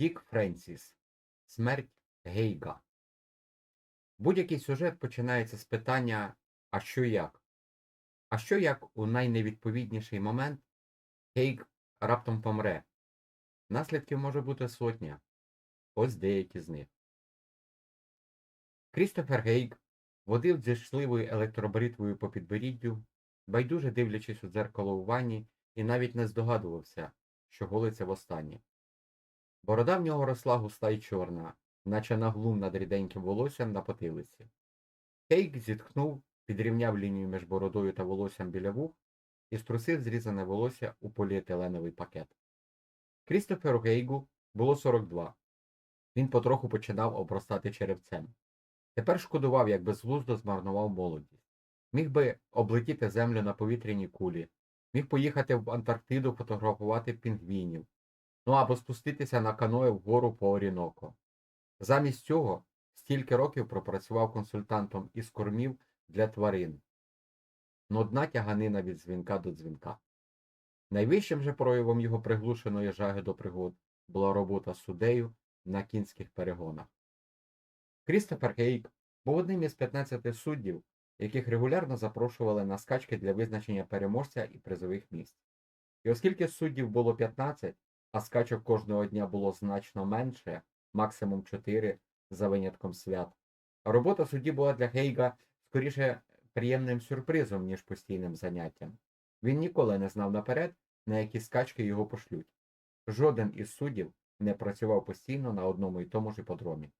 Дік Френсіс. Смерть Гейга. Будь-який сюжет починається з питання А що як? А що як у найневідповідніший момент Гейг раптом помре? Наслідків може бути сотня. Ось деякі з них. Крістофер Гейг водив зішливою електробритвою по підборіддю, байдуже дивлячись у дзеркало у ванні, і навіть не здогадувався, що голиться востаннє. Борода в нього росла густа й чорна, наче наглум над ріденьким волоссям на потилиці. Кейк зітхнув, підрівняв лінію між бородою та волоссям біля вух і струсив зрізане волосся у поліетиленовий пакет. Крістоферу Гейгу було 42. Він потроху починав обростати черевцем. Тепер шкодував, як безглуздо змарнував молодість. Міг би облетіти землю на повітряній кулі, міг поїхати в Антарктиду фотографувати пінгвінів, ну або спуститися на каное вгору по Оріноко. Замість цього стільки років пропрацював консультантом із кормів для тварин. Нудна тяганина від дзвінка до дзвінка. Найвищим же проявом його приглушеної жаги до пригод була робота суддею на кінських перегонах. Крістофер Гейк був одним із 15 суддів, яких регулярно запрошували на скачки для визначення переможця і призових місць. І оскільки суддів було 15, а скачок кожного дня було значно менше, максимум 4 за винятком свят, робота судді була для Гейга скоріше приємним сюрпризом, ніж постійним заняттям. Він ніколи не знав наперед, на які скачки його пошлють. Жоден із суддів не працював постійно на одному і тому ж іподромі.